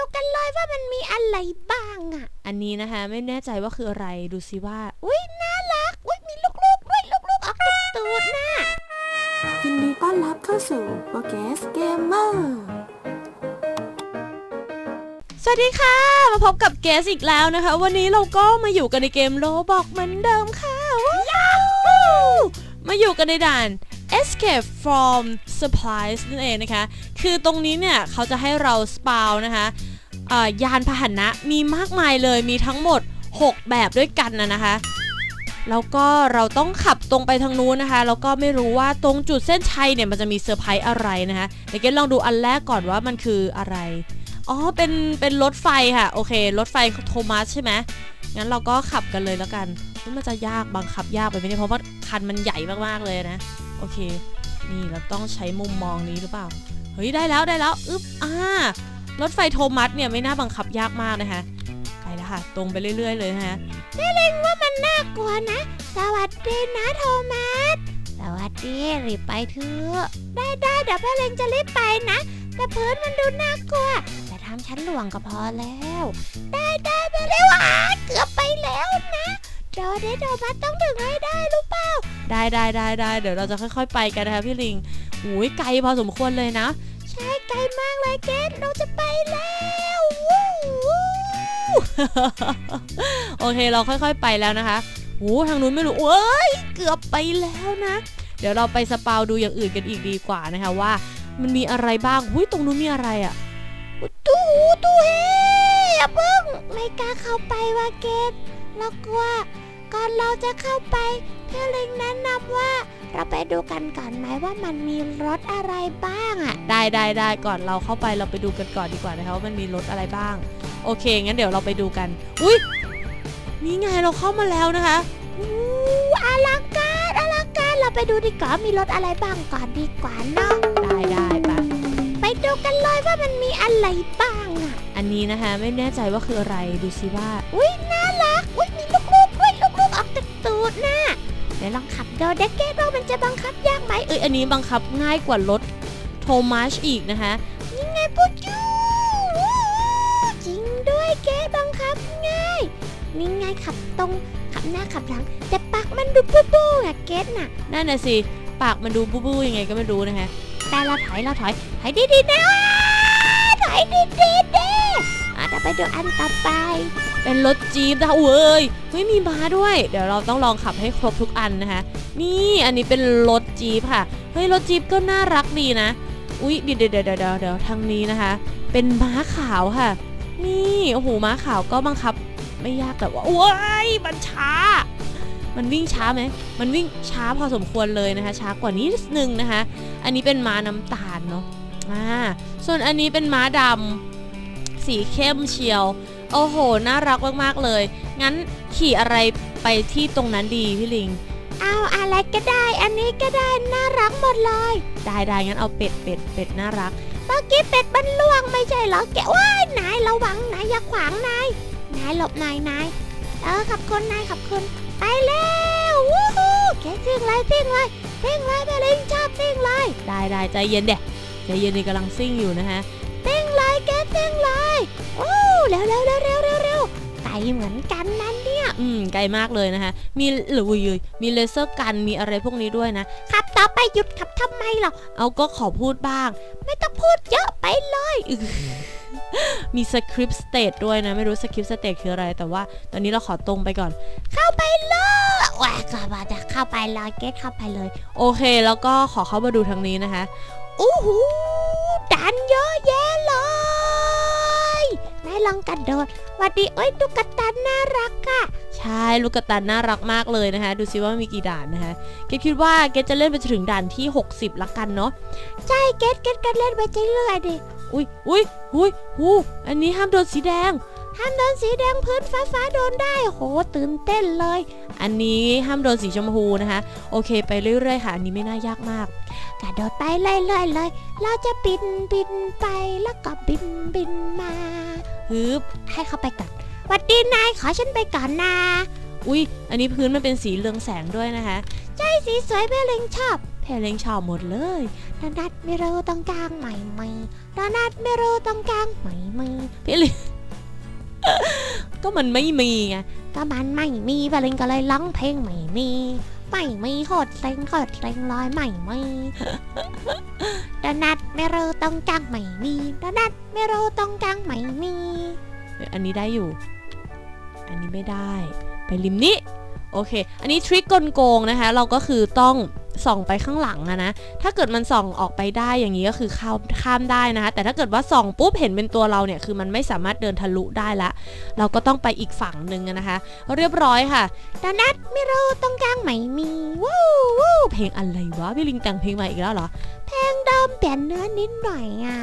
ดูกันเลยว่ามันมีอะไรบ้างอะอันนี้นะคะไม่แน่ใจว่าคืออะไรดูซิว่า อุ้ยน่ารัก อุ้ยมีลูกๆด้วยลูกๆออกตูดตูดนะยินดีต้อนรับเข้าสู่โปเกสเกมเมอร์สวัสดีค่ะ มาพบกับเกสอีกแล้วนะคะ วันนี้เราก็มาอยู่กันในเกมโลบอกเหมือนเดิมค่ะว้าวมาอยู่กันในด่าน Escape from Supplies นั่นเองนะคะ คือตรงนี้เนี่ยเขาจะให้เราสปาวนะคะยานพาหนะมีมากมายเลยมีทั้งหมด 6 แบบด้วยกันนะนะคะ แล้วก็เราต้องขับตรงไปทางนู้นนะคะ แล้วก็ไม่รู้ว่าตรงจุดเส้นชัยเนี่ยมันจะมีเซอร์ไพรส์อะไรนะคะเดี๋ยวเกลองดูอันแรกก่อนว่ามันคืออะไร อ๋อ เป็น เป็นรถไฟค่ะ โอเค รถไฟโทมัสใช่ไหมงั้นเราก็ขับกันเลยแล้วกันนี่มันจะยากบังคับยากไปไหมเนี่ยเพราะว่าคันมันใหญ่มากๆเลยนะ โอเค นี่เราต้องใช้มุมมองนี้หรือเปล่า เฮ้ยได้แล้วได้แล้วอึ๊บอ่ารถไฟโทมัสเนี่ยไม่น่าบังคับยากมากนะคะไปแล้วค่ะ ตรงไปเรื่อย ๆ เลยนะฮะได้เล้งว่ามันน่ากลัวนะ สวัสดีนะโทมัส สวัสดีรีบไปเถอะได้ได้เดี๋ยวพ่อเลงจะรีบไปนะ แต่พื้นมันดูน่ากลัว แต่ทำชั้นหลวงก็พอแล้ว ได้ได้ไปเร็วอะเกือบไปแล้วนะโดเดโดมัสต้องถึงให้ได้รู้เปล่า ได้ได้ได้ได้เดี๋ยวเราจะค่อย ๆ ไปกันนะคะพี่ลิงหูยไกลพอสมควรเลยนะ ใช่ไกลมากเลยเกดเราจะไปแล้วววโอเคเราค่อย ๆไปแล้วนะคะโอ้ทางนู้นไม่รู้เอ้ยเกือบไปแล้วนะ เดี๋ยวเราไปสปาวดูอย่างอื่นกันอีกดีกว่านะคะว่า มันมีอะไรบ้างหุ้ยตรงนู้นมีอะไรอะ่ะตูหูตู้เฮอย่าเพิ่งไม่กล้าเข้าไปว่าเกดเรากลัวก่อนเราจะเข้าไป พี่ลิงแนะนำว่า เราไปดูกันก่อนไหมว่ามันมีรถอะไรบ้างอะได้ได้ได้ก่อนเราเข้าไปเราไปดูกันก่อนดีกว่านะคะว่ามันมีรถอะไรบ้าง โอเคงั้นเดี๋ยวเราไปดูกัน อุ้ยนี่ไงเราเข้ามาแล้วนะคะอู้อลังการอลังการเราไปดูดีกว่ามีรถอะไรบ้างก่อนดีกว่าเนาะได้ได้ปะไปดูกันเลยว่ามันมีอะไรบ้างอะอันนี้นะคะไม่แน่ใจว่าคืออะไรดูซิว่าอุ้ย เดี๋ยวลองขับดูเด็กเกดว่ามันจะบังคับยากไหมเอ้ยอันนี้บังคับง่ายกว่ารถโทมัสอีกนะคะไงพูดจูวู้จริงด้วยเกบังคับง่ายนี่ไงขับตรงขับหน้าขับหลัง แต่ปากมันดูปูปูอะเกดน่ะนั่นน่ะสิปากมันดูบูบูยังไงก็ไม่รู้นะคะแต่เราถอยเราถอยถอยดีๆนะถอยดีๆด้อะเดี๋ยวไปดูอันต่อไป เป็นรถจี๊ปนะคะเว้ยเฮ้ยมีม้าด้วย เดี๋ยวเราต้องลองขับให้ครบทุกอันนะคะ นี่อันนี้เป็นรถจี๊ปค่ะ เฮ้ยรถจี๊ปก็น่ารักดีนะ อุ๊ยเดี๋ยวเดี๋ยวเดี๋ยวเดี๋ยวทางนี้นะคะ เป็นม้าขาวค่ะ นี่โอ้โหม้าขาวก็บังคับ ไม่ยากแต่ว่าโอ้ยมันช้า มันวิ่งช้าไหมมันวิ่งช้าพอสมควรเลยนะคะ ช้ากว่านี้นิดนึงนะคะ อันนี้เป็นม้าน้ำตาลเนาะอ่าส่วนอันนี้เป็นม้าดำสีเข้มเชียว โอ้โห น่ารักมากๆเลย งั้นขี่อะไรไปที่ตรงนั้นดีพี่ลิง เอาอะไรก็ได้ อันนี้ก็ได้ น่ารักหมดเลย ได้ได้งั้นเอาเป็ดเป็ดเป็ดน่ารัก เมื่อกี้เป็ดมันล่วงไม่ใช่เหรอแกว้ายนายระวังนายอย่าขวางนาย นายหลบนายนาย เออขับคนนายขับคน ไปแล้ววู้ฮู้แกซิ่งเลยซิ่งเลยซิ่งเลยแม่ลิงชอบซิ่งเลย ได้ได้ใจเย็นเด็ใจเย็นนี่กำลังซิ่งอยู่นะฮะซิ่ง เลยแกซิ่งเลยโอ้เร็วเร็วเร็วเร็วเร็วเร็วไกลเหมือนกันนั่นเนี่ย อืมไกลมากเลยนะคะ มีหรืออยมีเลเซอร์กันมีอะไรพวกนี้ด้วยนะขับต่อไปหยุดขับทำไมหรอเอาก็ขอพูดบ้าง ไม่ต้องพูดเยอะไปเลยอึกมีสคริปต์สเตทด้วยนะ ไม่รู้สคริปต์สเตทคืออะไร แต่ว่าตอนนี้เราขอตรงไปก่อน เข้าไปเลยแหวกก็มาจะเข้าไปเลยเกตเข้าไปเลย โอเค แล้วก็ขอเข้ามาดูทางนี้นะคะอู้หู ดันเยอะแยะเลยนายลองกระโดดหวัดดีเอ้ยตุ๊กตาน่ารักอะใช่ลูกกระตันน่ารักมากเลยนะคะ ดูซิว่ามีกี่ด่านนะคะเกดคิดว่าเกดจะเล่นไปจนถึงด่านที่ 60ละกันเนาะใช่เกตเกตกันเล่นไปเรื่อยๆดิอุ้ยอุ้ยอุ้ยหูอันนี้ห้ามโดนสีแดง ห้ามโดนสีแดงพื้นฟ้าฟ้าๆโดนได้โหตื่นเต้นเลย อันนี้ห้ามโดนสีชมพูนะคะ โอเค ไปเรื่อยๆค่ะ อันนี้ไม่น่ายากมาก กระโดดไปเรื่อยๆเลยเราจะบินบินไปแล้วก็บินบินมาฮึบให้เข้าไปก่อนวัดดีนายขอฉันไปก่อนนะอุ้ยอันนี้พื้นมันเป็นสีเรืองแสงด้วยนะคะใช่สีสวยเพลิงชอบเพเล้งชอบหมดเลยโดนัทไม่รู้ต้องกลางไหมไหมโดนัทไม่รู้ต้องกลางไหมไหมพี่ลิง ก็มันไม่มีไงก็มันไม่มีบาลิงก็เลยร้องเพลงไม่มีไม่มีโคตรเซ็งโคตรเซ็งลอยไม่มีโดนัทไม่รู้ต้องกลางไม่มีโดนัทไม่รู้ต้องกลางไม่มีอันนี้ได้อยู่ อันนี้ไม่ได้ ไปริมนี้ โอเค อันนี้ทริคกลโกงนะคะ เราก็คือต้อง ส่องไปข้างหลังอะนะ ถ้าเกิดมันส่องออกไปได้อย่างนี้ก็คือข้ามข้ามได้นะคะ แต่ถ้าเกิดว่าส่องปุ๊บเห็นเป็นตัวเราเนี่ย คือมันไม่สามารถเดินทะลุได้ละ เราก็ต้องไปอีกฝั่งหนึ่งอะนะคะ เรียบร้อยค่ะดานัทไม่รู้ต้องกลางไหมมี วู้วู้เพลงอะไรวะพี่ลิงแต่งเพลงใหม่อีกแล้วเหรอ เดิมเปลี่ยนเนื้อนิดหน่อยอะ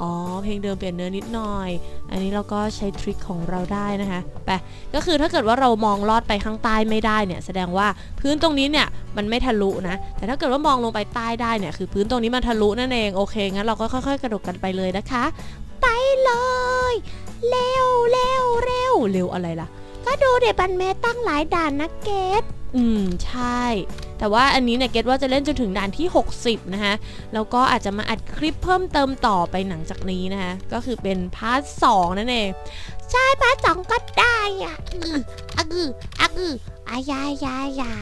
อ๋อ เพลงเดิมเปลี่ยนเนื้อนิดหน่อย อันนี้เราก็ใช้ทริคของเราได้นะคะ ไป ก็คือถ้าเกิดว่าเรามองลอดไปข้างใต้ไม่ได้เนี่ย แสดงว่าพื้นตรงนี้เนี่ยมันไม่ทะลุนะ แต่ถ้าเกิดว่ามองลงไปใต้ได้เนี่ยคือพื้นตรงนี้มันทะลุนั่นเอง โอเค งั้นเราก็ค่อย ๆ กระโดดกันไปเลยนะคะ ไปเลย เร็วเร็วเร็วเร็วอะไรล่ะ ก็ดูเด็บันเมตั้งหลายด่านนะเกด อืมใช่ แต่ว่าอันนี้เนี่ยเกดว่าจะเล่นจนถึงด่านที่ 60 นะคะแล้วก็อาจจะมาอัดคลิปเพิ่มเติมต่อไปหลังจากนี้นะคะก็คือเป็นพาร์ทสองนั่นเองพาร์ทสองก็ได้อะอืออะกืออะกืออายายายา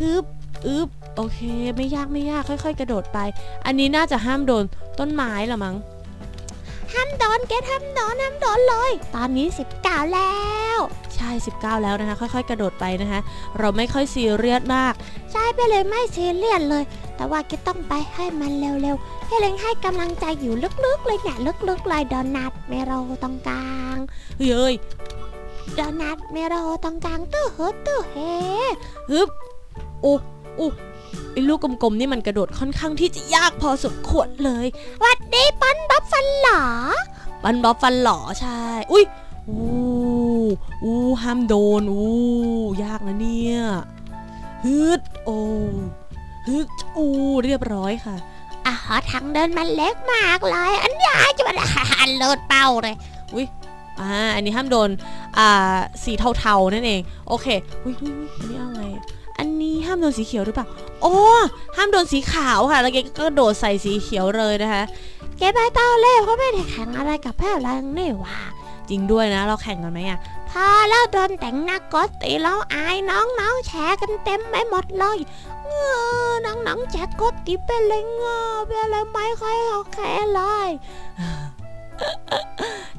ฮึบอึบโอเค ไม่ยากไม่ยากค่อย ๆ กระโดดไป อันนี้น่าจะห้ามโดนต้นไม้ละมั้ง ห้ามโดนเกดห้ามโดนห้ามโดนเลย ตอนนี้สิบเก้าแล้ว ใช่ 19 แล้วนะคะ ค่อยๆ กระโดดไปนะคะ เราไม่ค่อยซีเรียสมาก ใช่ไปเลยไม่ซีเรียสเลย แต่ว่าเกดต้องไปให้มันเร็วๆ ให้เล็งให้กำลังใจอยู่ลึกๆเลยเนี่ยลึกๆเลยโดนัทเมโรตรงกลางเฮ้ยเอ้ยโดนัทเมโรตรงกลางตื้อเฮอตื้อเฮฮึบโอ้โอ้ ไอ้ลูกกลมๆนี่มันกระโดดค่อนข้างที่จะยากพอสมควรเลยหวัดดีปันบัฟฟันหลอบันบอฟฟันหล่อใช่ อุ้ยอู้อู้ห้ามโดนอู้ยากนะเนี่ยฮึดโอ้ฮึดอู้เรียบร้อยค่ะอะหอทางเดินมันเล็กมากเลย อันยาจะมาหันโลดเป้าเลยอ่าอันนี้ห้ามโดนอ่าสีเทาๆนั่นเอง โอเคอุ้ยอุ้ยอุ้ยอันนี้เอาไง อันนี้ห้ามโดนสีเขียวหรือเปล่าอ๋อห้ามโดนสีขาวค่ะ แล้วแกก็โดดใส่สีเขียวเลยนะคะเก็บไปเต้าเล่เพราะไม่ได้แข่งอะไรกับแพ้แรงนี่ว่าจริงด้วยนะ เราแข่งกันไหมอะพอแล้วโดนแต่งหน้ากอตีแล้วอายน้องๆแชร์กันเต็มไปหมดเลยเงอน้องๆแชร์กอตีเป็นเลยเงอเป็นเลยไม่ค่อยโอเคเลย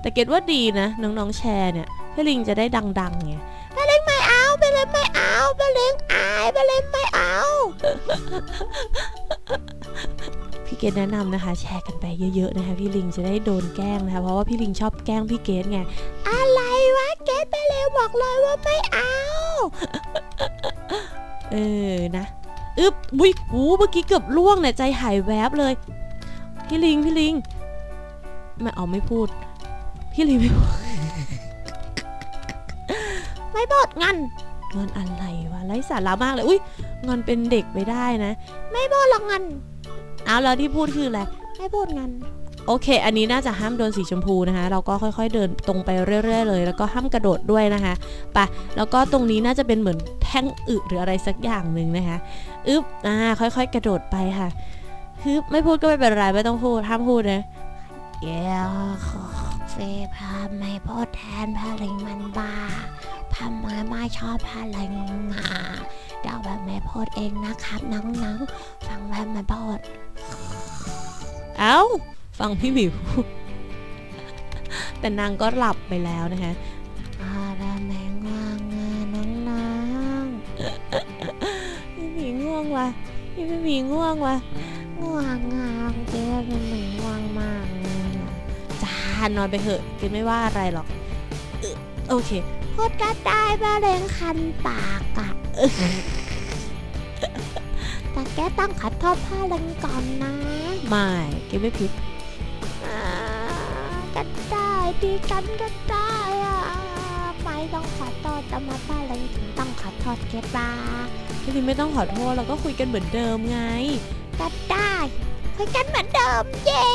แต่เกดว่าดีนะ น้องๆแชร์เนี่ยพี่ลิงจะได้ดังๆไงไม่เอาไปเลยไม่เอาไปเลยอายไปเลยไม่เอา พี่เกดแนะนำนะคะ แชร์กันไปเยอะๆนะคะ พี่ลิงจะได้โดนแกล้งนะคะ เพราะว่าพี่ลิงชอบแกล้งพี่เกดไง อะไรวะเกดไปเลยบอกเลยว่าไม่เอา เออนะอึบอุ้ยหูเมื่อกี้เกือบล่วงเนี่ยใจหายแวบเลย พี่ลิงพี่ลิงไม่เอาไม่พูด พี่ลิงไม่พูดไม่บดงัน งอนอะไรวะไร้สาระมากเลยอุ้ยงอนเป็นเด็กไม่ได้นะ ไม่บดหรอกงันเอาแล้วที่พูดคืออะไรไม่บดงันโอเค อันนี้น่าจะห้ามโดนสีชมพูนะคะ เราก็ค่อยๆเดินตรงไปเรื่อย ๆ เลย แล้วก็ห้ามกระโดดด้วยนะคะไปะแล้วก็ตรงนี้น่าจะเป็นเหมือนแท่งอึหรืออะไรสักอย่างหนึ่งนะคะอึ๊บอ่าค่อยๆ กระโดดไปค่ะฮึบไม่พูดก็ไม่เป็นไรไม่ต้องพูดห้ามพูดนะเดี๋ยวขอ เฟพาไม่พดแทนพาลิงมันบ้าพามาไม่ชอบพาลิงอะเดี๋ยวแบบแม่พดเองนะครับน้องๆฟังแบบแม่พดเอ้า ฟังพี่หมิว แต่นางก็หลับไปแล้วนะคะอาดาแมงว่างอะน้องพี่หมีง่วงว่ะพี่หมีง่วงว่ะๆง่วงอะเจ๊เป็นเหมือนง่วงมากเลยอะจ้านอนไปเถอะกินไม่ว่าอะไรหรอกเออโอเคพดก็ได้พาลิงคันปากอะแต่แกต้องขอโทษพาลิงก่อนนะ ไม่กินไม่ผิดอ่าก็ได้ดีกันก็ได้อะไม่ต้องขอโทษแต่มาป้าเลยถึงต้องขอโทษเก็บบ้าพี่ลิงไม่ต้องขอโทษเราก็คุยกันเหมือนเดิมไงก็ได้คุยกันเหมือนเดิมเย่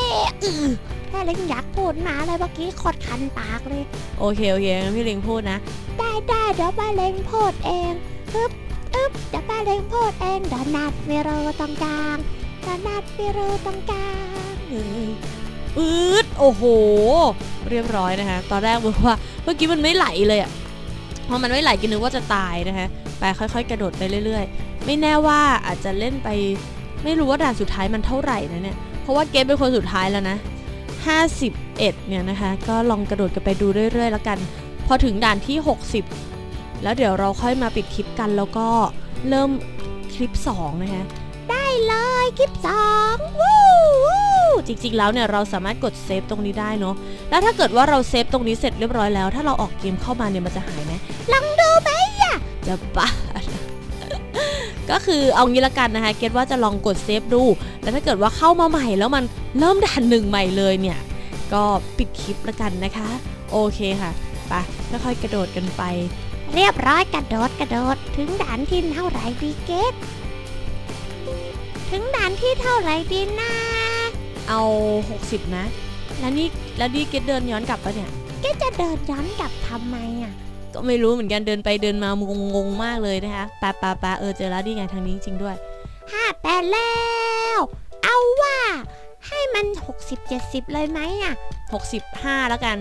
อือ แค่เล็งอยากพูดนะเลยเมื่อกี้โคตรคันปากเลย โอเคโอเคงั้นพี่ลิงพูดนะ ได้ได้เดี๋ยวป้าเล็งพูดเองอึ๊บอึ๊บเดี๋ยวป้าเล็งพูดเองเดี๋ยวนัดเมโรตรงกลางกระนัดไปรูตรงกลางอืดโอ้โห เรียบร้อยนะคะ ตอนแรกบอกว่าเมื่อกี้มันไม่ไหลเลยอะพอมันไม่ไหลกินนึกว่าจะตายนะคะไปค่อย ๆ กระโดดไปเรื่อย ๆ ไม่แน่ว่าอาจจะเล่นไป ไม่รู้ว่าด่านสุดท้ายมันเท่าไหร่นะเนี่ยเพราะว่าเกมเป็นคนสุดท้ายแล้วนะ 51 เนี่ยนะคะ ก็ลองกระโดดกันไปดูเรื่อยๆ แล้วกัน พอถึงด่านที่ 60 แล้วเดี๋ยวเราค่อยมาปิดคลิปกันแล้วก็เริ่มคลิป 2 นะคะ ได้เลยคลิปสองวู้วู้จริงๆแล้วเนี่ยเราสามารถกดเซฟตรงนี้ได้เนาะแล้วถ้าเกิดว่าเราเซฟตรงนี้เสร็จเรียบร้อยแล้ว ถ้าเราออกเกมเข้ามาเนี่ยมันจะหายไหมลองดูไหมจะบ้า ก็คือเอางี้ละกันนะคะเกดว่าจะลองกดเซฟดู แล้วถ้าเกิดว่าเข้ามาใหม่แล้วมันเริ่มด่านหนึ่งใหม่เลยเนี่ย ก็ปิดคลิปละกันนะคะ โอเคค่ะไปค่อยๆกระโดดกันไป เรียบร้อยกระโดดกระโดด ถึงด่านที่เท่าไหร่ดีเกตถึงด่านที่เท่าไหร่ดีนะเอา 60 นะ แล้วนี่แล้วนี่เกดเดินย้อนกลับปะเนี่ย เกตจะเดินย้อนกลับทำไมอะ ก็ไม่รู้เหมือนกันเดินไปเดินมางงๆมากเลยนะคะปาปาปาเออเจอแล้วดีไงทางนี้จริงๆด้วยห้าแปดแล้ว เอาว่า ให้มัน 60 70 เลยไหมอะ 65 แล้วกัน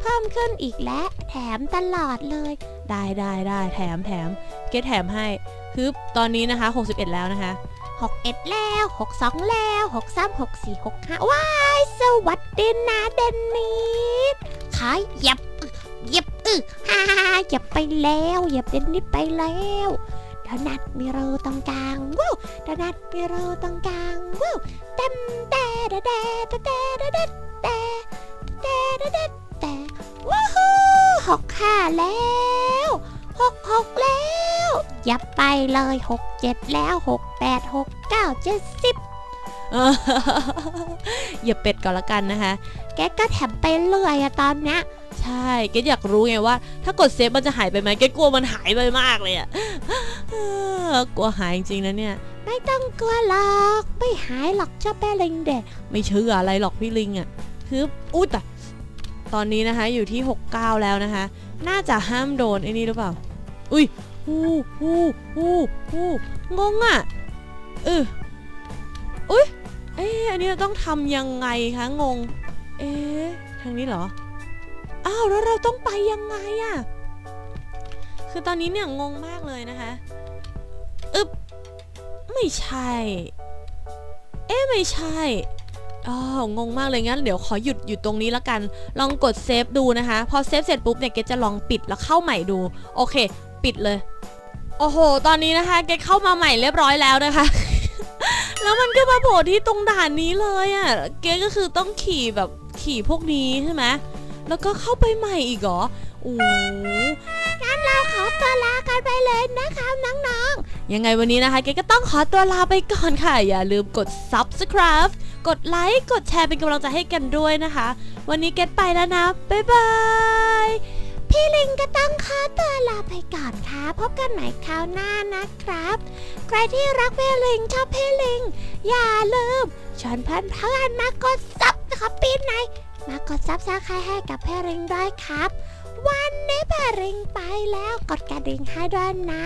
เพิ่มขึ้นอีกแล้วแถมตลอดเลย ได้ได้ได้แถมแถมเกดแถมให้คือตอนนี้นะคะ 61 แล้วนะคะ 61 แล้ว 62 แล้ว 63 64 65 ว้าย สวัสดีนะเดนนิสขายหยับอึ เหยับอึฮ่าฮ่าฮ่าหยับไปแล้วหยับเดนนิสไปแล้วโดนัทมีรูตรงกลางว้าวโดนัทมีรูตรงกลางว้าวเต็มแต่แต่แต่แต่แต่แต่แต่แต่แต่แต่แต่ว้าวฮู้หกห้าแล้วหกหกแล้วหยับไปเลยหกเจ็ดแล้วหกแปดหกเก้าเจ็ดสิบเอออย่าเป็ดก่อนละกันนะคะ แกก็แถมไปเรื่อยอะตอนเนี้ย ใช่เกดอยากรู้ไงว่า ถ้ากดเซฟมันจะหายไปไหมเกดกลัวมันหายไปมากเลยอะเออกลัวหายจริงๆนะเนี่ย ไม่ต้องกลัวหรอก ไม่หายหรอกเจ้าแป้ลิงเด็กไม่เชื่ออะไรหรอกพี่ลิงอะ่ะคืออุ้ยแต่ตอนนี้นะคะอยู่ที่ 69 แล้วนะคะ น่าจะห้ามโดนไอ้นี่หรือเปล่า อุ้ยฮู้ฮู้ฮู้ฮู้งงอะ่ะเอออุ้ยเอ๊ะอันนี้เราต้องทำยังไงคะงง เอ๊ะทางนี้เหรอ อ้าวแล้วเราต้องไปยังไงอะ่ะ คือตอนนี้เนี่ยงงมากเลยนะคะอึบไม่ใช่ เอ๊ะไม่ใช่อ๋องงมากเลยงั้นเดี๋ยวขอหยุดอยู่ตรงนี้แล้วกัน ลองกดเซฟดูนะคะ พอเซฟเสร็จปุ๊บเนี่ยเกจะลองปิดแล้วเข้าใหม่ดู โอเค ปิดเลย โอ้โห ตอนนี้นะคะเกเข้ามาใหม่เรียบร้อยแล้วนะคะ แล้วมันก็มาโผล่ที่ตรงด่านนี้เลยอะ่ะ เกก็คือต้องขี่แบบขี่พวกนี้ใช่ไหม แล้วก็เข้าไปใหม่อีกเหรอโอ้โหงั้นเราขอตัวลากันไปเลยนะคะน้องยังไงวันนี้นะคะเกดก็ต้องขอตัวลาไปก่อนค่ะ อย่าลืมกด subscribe กดไลค์ กดแชร์เป็นกำลังใจให้กันด้วยนะคะ วันนี้เกดไปแล้วนะ บ๊ายบายๆพี่ลิงก็ต้องขอตัวลาไปก่อนค่ะ พบกันใหม่คราวหน้านะครับ ใครที่รักพี่ลิงชอบพี่ลิง อย่าลืมชวนเพื่อนๆมากดซับนะครับปีไหน มากดซับสไครต์ให้กับแพี่ลิงด้วยครับ วันนี้แพี่ลิงไปแล้วกดกระดิ่งให้ด้วยนะ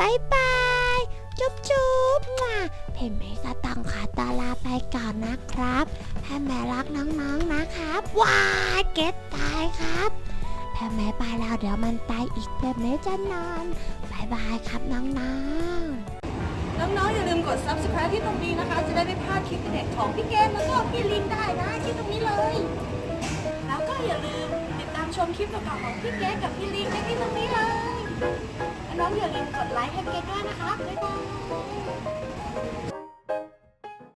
บายบายจุ๊บจุ๊บมาพี่เมย์ก็ต้องขอตัวลาไปก่อนนะครับแพี่แม่รักน้องๆนะครับว้าเก็ตตายครับแพี่แม่ไปแล้วเดี๋ยวมันตายอีกพี่เมจะนอนบายบายครับน้องๆน้องๆอย่าลืมกด subscribe ที่ตรงนี้นะคะ จะได้ไม่พลาดคลิปเด็ดของพี่เกมแล้วก็พี่ลิงได้นะที่ตรงนี้เลย อย่าลืมติดตามชมคลิปต่อๆของพี่เก๊กับพี่ลิงได้ที่ตรงนี้เลย น้องๆอย่าลืมกดไลค์ให้เกมด้วยนะคะบ๊ายบาย